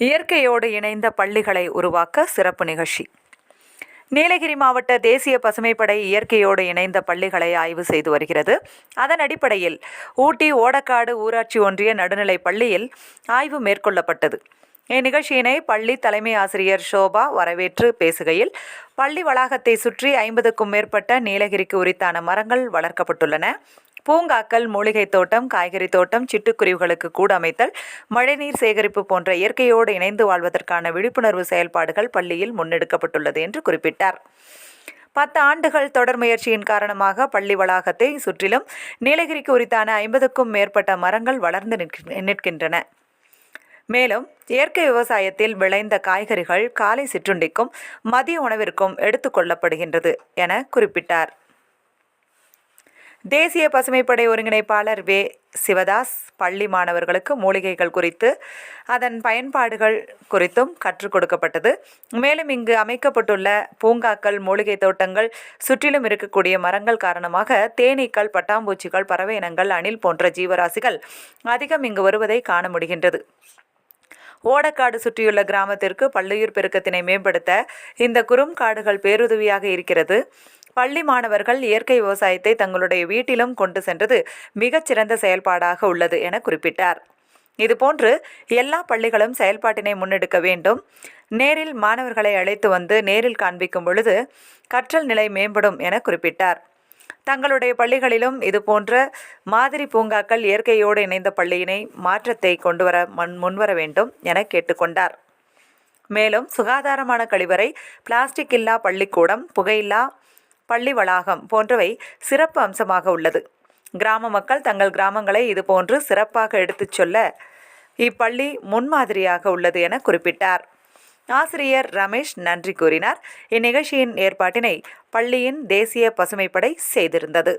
இயற்கையோடு இணைந்த பள்ளிகளை உருவாக்க சிறப்பு நிகழ்ச்சி. நீலகிரி மாவட்ட தேசிய பசுமைப்படை இயற்கையோடு இணைந்த பள்ளிகளை ஆய்வு செய்து வருகிறது. அதன் அடிப்படையில் ஊட்டி ஓடக்காடு ஊராட்சி ஒன்றிய நடுநிலைப் பள்ளியில் ஆய்வு மேற்கொள்ளப்பட்டது. இந்நிகழ்ச்சியினை பள்ளி தலைமை ஆசிரியர் ஷோபா வரவேற்று பேசுகையில் பள்ளி வளாகத்தை சுற்றி ஐம்பதுக்கும் மேற்பட்ட நீலகிரிக்கு உரித்தான மரங்கள் வளர்க்கப்பட்டுள்ளன. பூங்காக்கள் மூலிகை தோட்டம் காய்கறி தோட்டம் சிட்டுக்குருவிகளுக்கு கூடு அமைத்தல் மழைநீர் சேகரிப்பு போன்ற இயற்கையோடு இணைந்து வாழ்வதற்கான விழிப்புணர்வு செயல்பாடுகள் பள்ளியில் முன்னெடுக்கப்பட்டுள்ளது என்று குறிப்பிட்டார். பத்து ஆண்டுகள் தொடர் முயற்சியின் காரணமாக பள்ளி வளாகத்தை சுற்றிலும் நீலகிரிக்கு உரித்தான ஐம்பதுக்கும் மேற்பட்ட மரங்கள் வளர்ந்து நிற்கின்றன. மேலும் இயற்கை விவசாயத்தில் விளைந்த காய்கறிகள் காலை சிற்றுண்டிக்கும் மதிய உணவிற்கும் எடுத்துக்கொள்ளப்படுகின்றது என குறிப்பிட்டார். தேசிய பசுமைப்படை ஒருங்கிணைப்பாளர் வே. சிவதாஸ் பள்ளி மாணவர்களுக்கு மூலிகைகள் குறித்து அதன் பயன்பாடுகள் குறித்தும் கற்றுக் கொடுக்கப்பட்டது. மேலும் இங்கு அமைக்கப்பட்டுள்ள பூங்காக்கள் மூலிகை தோட்டங்கள் சுற்றிலும் இருக்கக்கூடிய மரங்கள் காரணமாக தேனீக்கள் பட்டாம்பூச்சிகள் பறவை இனங்கள் அணில் போன்ற ஜீவராசிகள் அதிகம் இங்கு வருவதை காண முடிகின்றது. ஓடக்காடு சுற்றியுள்ள கிராமத்திற்கு பல்லுயிர் பெருக்கத்தினை மேம்படுத்த இந்த குறுங்காடுகள் பேருதவியாக இருக்கிறது. பள்ளி மாணவர்கள் இயற்கை விவசாயத்தை தங்களுடைய வீட்டிலும் கொண்டு சென்றது மிகச்சிறந்த செயல்பாடாக உள்ளது என குறிப்பிட்டார். இதுபோன்று எல்லா பள்ளிகளும் செயல்பாட்டினை முன்னெடுக்க வேண்டும். நேரில் மாணவர்களை அழைத்து வந்து நேரில் காண்பிக்கும் பொழுது கற்றல் நிலை மேம்படும் என குறிப்பிட்டார். தங்களுடைய பள்ளிகளிலும் இதுபோன்ற மாதிரி பூங்காக்கள் இயற்கையோடு இணைந்த பள்ளியினை மாற்றத்தை கொண்டுவர முன் முன்வர வேண்டும் என கேட்டுக்கொண்டார். மேலும் சுகாதாரமான கழிவறை பிளாஸ்டிக் இல்லா பள்ளிக்கூடம் புகையில்லா பள்ளி வளாகம் போன்றவை சிறப்பு அம்சமாக உள்ளது. கிராம மக்கள் தங்கள் கிராமங்களை இதுபோன்று சிறப்பாக எடுத்துச் சொல்ல இப்பள்ளி முன்மாதிரியாக உள்ளது என குறிப்பிட்டார். ஆசிரியர் ரமேஷ் நன்றி கூறினார். இந்நிகழ்ச்சியின் ஏற்பாட்டினை பள்ளியின் தேசிய பசுமைப்படை செய்திருந்தது.